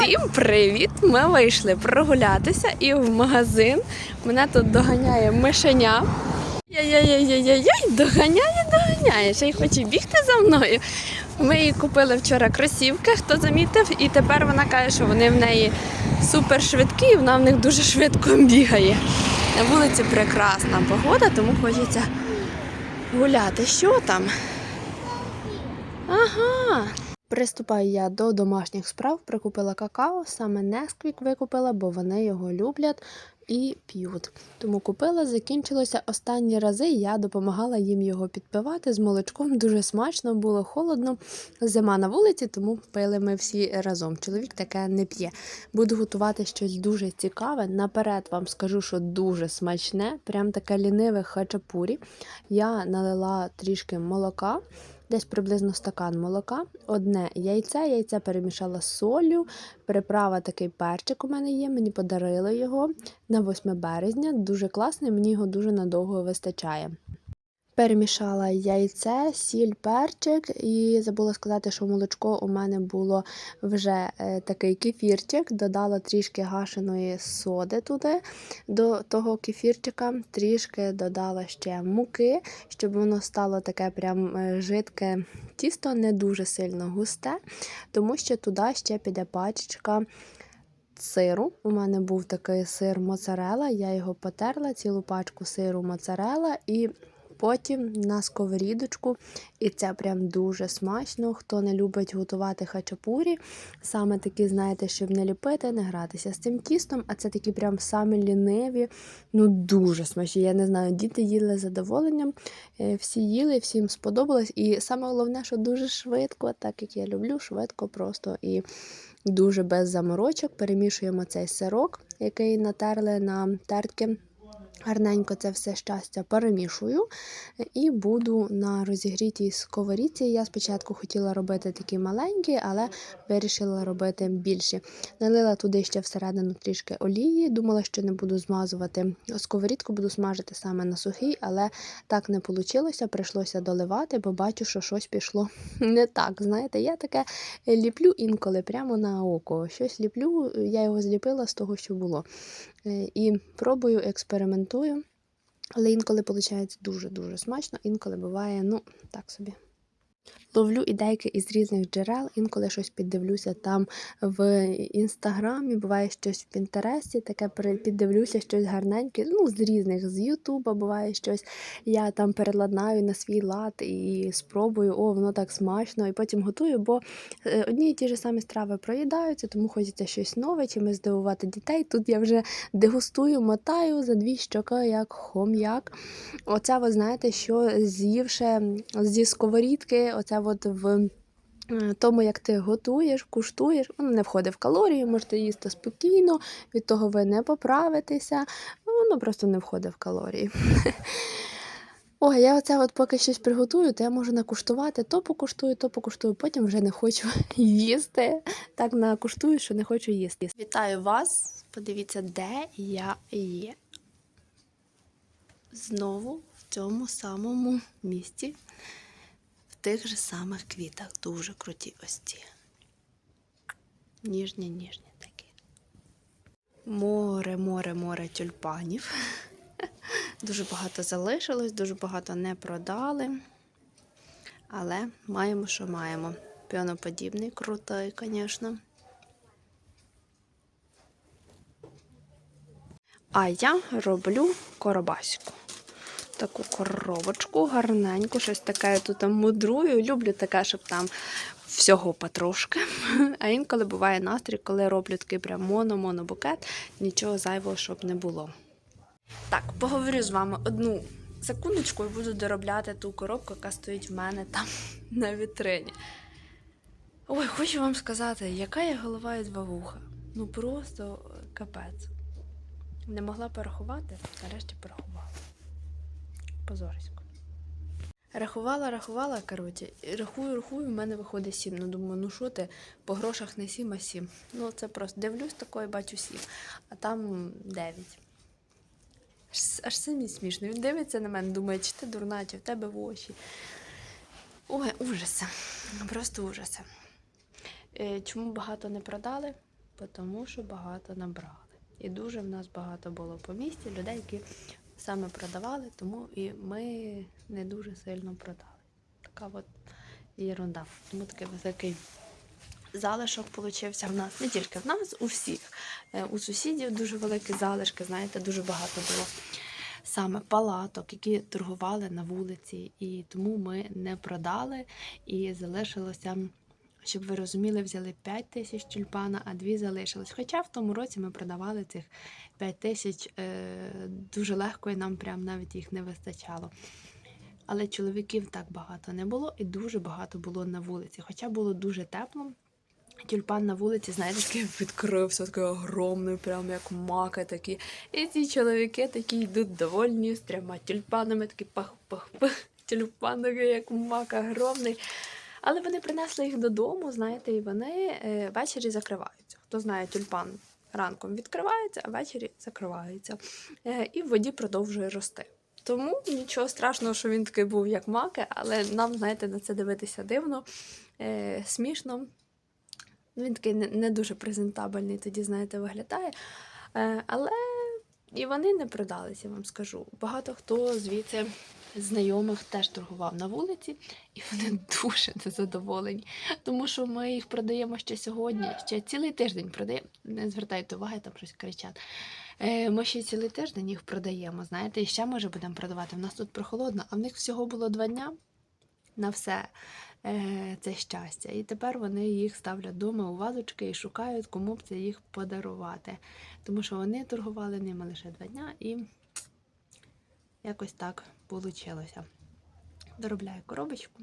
Всім привіт! Ми вийшли прогулятися і в магазин. Мене тут доганяє мишеня. Яй-яй-яй-яй-яй, доганяє, доганяє. Ще й хоче бігти за мною. Ми їй купили вчора кросівки, хто замітив, і тепер вона каже, що вони в неї супер швидкі, і вона в них дуже швидко бігає. На вулиці прекрасна погода, тому хочеться гуляти. Що там? Ага. Приступаю я до домашніх справ, прикупила какао, саме Несквік викупила, бо вони його люблять і п'ють. Тому купила, закінчилося останні рази. Я допомагала їм його підпивати з молочком. Дуже смачно, було холодно. Зима на вулиці, тому пили ми всі разом. Чоловік таке не п'є. Буду готувати щось дуже цікаве. Наперед вам скажу, що дуже смачне, прям таке ліниве хачапурі. Я налила трішки молока. Десь приблизно стакан молока, одне яйце. Яйце перемішала з солью. Приправа такий перчик у мене є. Мені подарили його на 8 березня. Дуже класний, мені його дуже надовго вистачає. Перемішала яйце, сіль, перчик і забула сказати, що молочко у мене було вже е, такий кефірчик. Додала трішки гашеної соди туди до того кефірчика, трішки додала ще муки, щоб воно стало таке прям е, жидке тісто, не дуже сильно густе, тому що туди ще піде пачечка сиру. У мене був такий сир моцарела, я його потерла, цілу пачку сиру моцарела і потім на сковорідочку. І це прям дуже смачно. Хто не любить готувати хачапурі, саме такі, знаєте, щоб не ліпити, не гратися з цим тістом, а це такі прям самі ліниві, ну дуже смачні. Я не знаю, діти їли з задоволенням, е, всі їли, всім сподобалось. І саме головне, що дуже швидко, так як я люблю, швидко просто і дуже без заморочок. Перемішуємо цей сирок, який натерли на тертки. Гарненько це все щастя перемішую і буду на розігрітій сковорідці. Я спочатку хотіла робити такі маленькі, але вирішила робити більші. Налила туди ще всередину трішки олії. Думала, що не буду змазувати сковорідку, буду смажити саме на сухий, але так не вийшло. Прийшлося доливати, бо бачу, що щось пішло не так. Знаєте, я таке ліплю інколи прямо на око. Щось ліплю, я його зліпила з того, що було. Е, І пробую, експериментую. Але інколи виходить дуже-дуже смачно, інколи буває, ну, так собі. Ловлю ідейки із різних джерел, інколи щось піддивлюся там в інстаграмі, буває щось в Пінтересті, таке піддивлюся щось гарненьке, ну, з різних, з Ютуба буває щось. Я там переладнаю на свій лад і спробую, о, воно так смачно, і потім готую, бо е, одні і ті ж самі страви проїдаються, тому хочеться щось нове, чимось здивувати дітей. Тут я вже дегустую, мотаю за дві щоки, як хом'як. Оце, ви знаєте, що з'ївши зі сковорідки, оце от в е, тому, як ти готуєш, куштуєш, воно не входить в калорії, можете їсти спокійно, від того ви не поправитеся, воно просто не входить в калорії. Ой, я оце от поки щось приготую, то я можу накуштувати, то покуштую, то покуштую, потім вже не хочу їсти. Так накуштую, що не хочу їсти. Вітаю вас! Подивіться, де я є. Знову в цьому самому місці, тих же самих квітах. Дуже круті ось ці. Ніжні, ніжні такі. Море, море, море тюльпанів. Дуже багато залишилось, дуже багато не продали. Але маємо, що маємо. Піоноподібний, крутий, звісно. А я роблю коробаську. Таку коробочку гарненьку, щось таке я тут мудрую. Люблю таке, щоб там всього потрошки. А інколи буває настрій, коли роблю такий прям моно-монобукет, нічого зайвого, щоб не було. Так, поговорю з вами одну секундочку і буду доробляти ту коробку, яка стоїть в мене там на вітрині. Ой, хочу вам сказати, яка я голова і два вуха. Ну просто капець. Не могла порахувати, нарешті порахувала. Позорисько. Рахувала, рахувала, коротше, рахую, рахую, в мене виходить сім. Ну думаю, ну що ти, по грошах не сім, а сім. Ну це просто дивлюсь такої, бачу сім, а там дев'ять. Аж, аж самі смішно. Він дивиться на мене, думає, чи ти дурна, чи в тебе в очі. Ой, ужаси. Просто ужаси. Е, Чому багато не продали? тому що багато набрали. І дуже в нас багато було по місті людей, які саме продавали, тому і ми не дуже сильно продали. Така от єрунда. Тому такий великий залишок получився в нас. Не тільки в нас, у всіх. Е, У сусідів дуже великі залишки, знаєте, дуже багато було саме палаток, які торгували на вулиці. І тому ми не продали і залишилося. Щоб ви розуміли, взяли 5 тисяч тюльпана, а дві залишились. Хоча в тому році ми продавали цих 5 тисяч е, дуже легко, і нам прям навіть їх не вистачало. Але чоловіків так багато не було, і дуже багато було на вулиці. Хоча було дуже тепло. Тюльпан на вулиці, знаєте, такий відкрився, такий огромний, прям як маки такі. І ці чоловіки такі йдуть довольні з трьома тюльпанами, такі пах-пах-пах. Тюльпан такий, як мак огромний. Але вони принесли їх додому, знаєте, і вони е, ввечері закриваються. Хто знає, тюльпан ранком відкривається, а ввечері закривається. Е, і в воді продовжує рости. Тому нічого страшного, що він такий був, як маки, але нам, знаєте, на це дивитися дивно, е, смішно. Він такий не, дуже презентабельний, тоді, знаєте, виглядає. Але і вони не продалися, я вам скажу. Багато хто звідси знайомих теж торгував на вулиці, і вони дуже незадоволені, тому що ми їх продаємо ще сьогодні, ще цілий тиждень продаємо. Не звертайте уваги, там щось кричать. Е, Ми ще цілий тиждень їх продаємо, знаєте, і ще може будемо продавати. У нас тут прохолодно, а в них всього було два дня на все це щастя. І тепер вони їх ставлять вдома у вазочки і шукають, кому б це їх подарувати. Тому що вони торгували ними лише два дня і якось так вийшло. Доробляю коробочку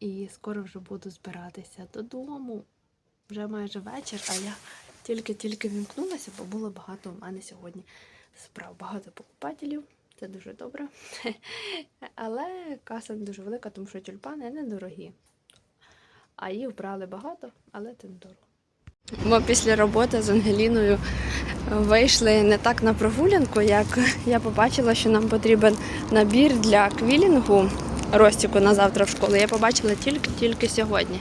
і скоро вже буду збиратися додому. Вже майже вечір, а я тільки-тільки вімкнулася, бо було багато у мене сьогодні справ. Багато покупателів, це дуже добре. Але каса не дуже велика, тому що тюльпани недорогі. А їх брали багато, але це недорого. Ми після роботи з Ангеліною вийшли не так на прогулянку, як я побачила, що нам потрібен набір для квілінгу Ростіку на завтра в школу. Я побачила тільки-тільки сьогодні.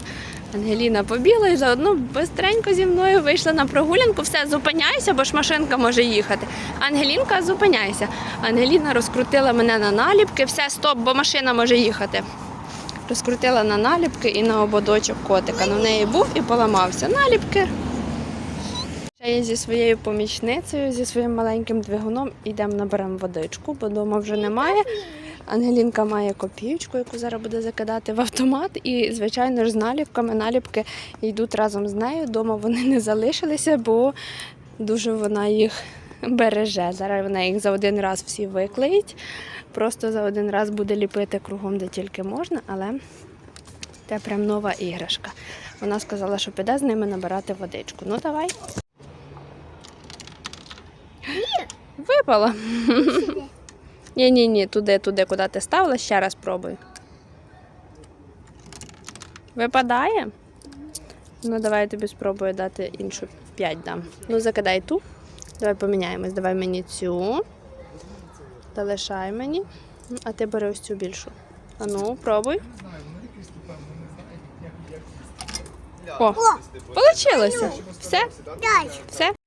Ангеліна побігла і заодно бистренько зі мною вийшла на прогулянку. Все, зупиняйся, бо ж машинка може їхати. Ангелінка, зупиняйся. Ангеліна розкрутила мене на наліпки. Все, стоп, бо машина може їхати. Розкрутила на наліпки і на ободочок котика. На неї був і поламався. Наліпки. Ще я зі своєю помічницею, зі своїм маленьким двигуном йдемо наберемо водичку, бо вдома вже немає. Ангелінка має копієчку, яку зараз буде закидати в автомат. І, звичайно ж, з наліпками. Наліпки йдуть разом з нею. Дома вони не залишилися, бо дуже вона їх береже. Зараз вона їх за один раз всі виклеїть. Просто за один раз буде ліпити кругом, де тільки можна, але це прям нова іграшка. Вона сказала, що піде з ними набирати водичку. Ну давай. Випала. Ні, ні, ні, туди, туди, куди ти ставила, ще раз пробуй. Випадає? Ну, давай я тобі спробую дати іншу 5 дам. Ну, закидай ту. Давай поміняємось. Давай мені цю. Залишай мені. А ти бери ось цю більшу. А ну, пробуй. О, получилося. Все? Все?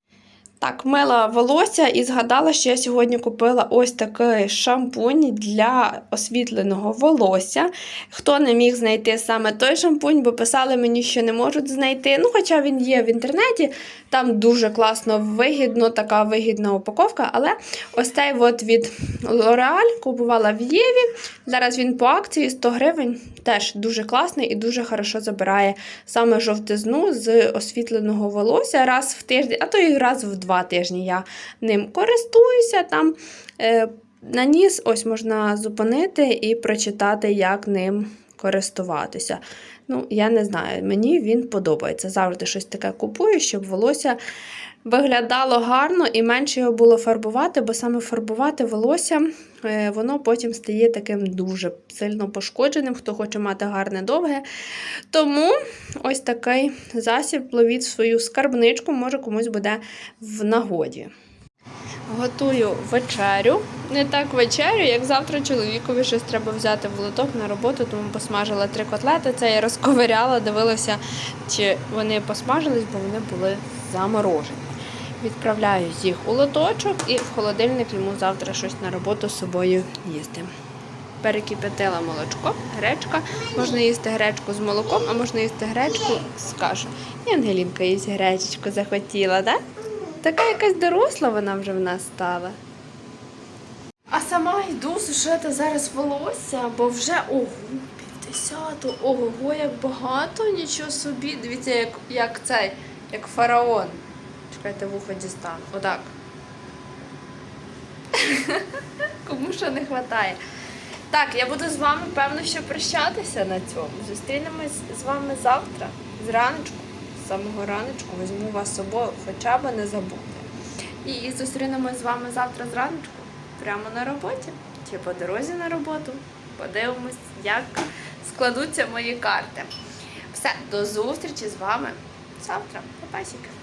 Так, мила волосся і згадала, що я сьогодні купила ось такий шампунь для освітленого волосся. Хто не міг знайти саме той шампунь, бо писали мені, що не можуть знайти. Ну, хоча він є в інтернеті, там дуже класно вигідно, така вигідна упаковка. Але ось цей от від L'Oreal купувала в Єві. Зараз він по акції 100 гривень. Теж дуже класний і дуже хорошо забирає саме жовтизну з освітленого волосся раз в тиждень, а то і раз в два тижні я ним користуюся. Там е, наніс ось можна зупинити і прочитати, як ним користуватися. Ну, я не знаю, мені він подобається. Завжди щось таке купую, щоб волосся виглядало гарно і менше його було фарбувати, бо саме фарбувати волосся, воно потім стає таким дуже сильно пошкодженим, хто хоче мати гарне довге. Тому ось такий засіб ловіть свою скарбничку, може комусь буде в нагоді. Готую вечерю. Не так вечерю, як завтра чоловікові щось треба взяти в лоток на роботу, тому посмажила три котлети. Це я розковиряла, дивилася, чи вони посмажились, бо вони були заморожені. Відправляю їх у лоточок і в холодильник йому завтра щось на роботу з собою їсти. Перекип'ятила молочко, гречка. Можна їсти гречку з молоком, а можна їсти гречку з кашею. І Ангелінка їсть гречечку захотіла, так? Така якась доросла вона вже в нас стала. А сама йду сушити зараз волосся, бо вже ого, півдесяту, ого, як багато, нічого собі. Дивіться, як, як цей, як фараон. Чекайте, вухо дістану. Отак. Кому що не вистачає. Так, я буду з вами, певно, що прощатися на цьому. Зустрінемось з вами завтра, зраночку, з самого раночку, візьму вас з собою, хоча б не забути. І зустрінемось з вами завтра зраночку, прямо на роботі чи по дорозі на роботу. Подивимось, як складуться мої карти. Все, до зустрічі з вами завтра. Папасіки.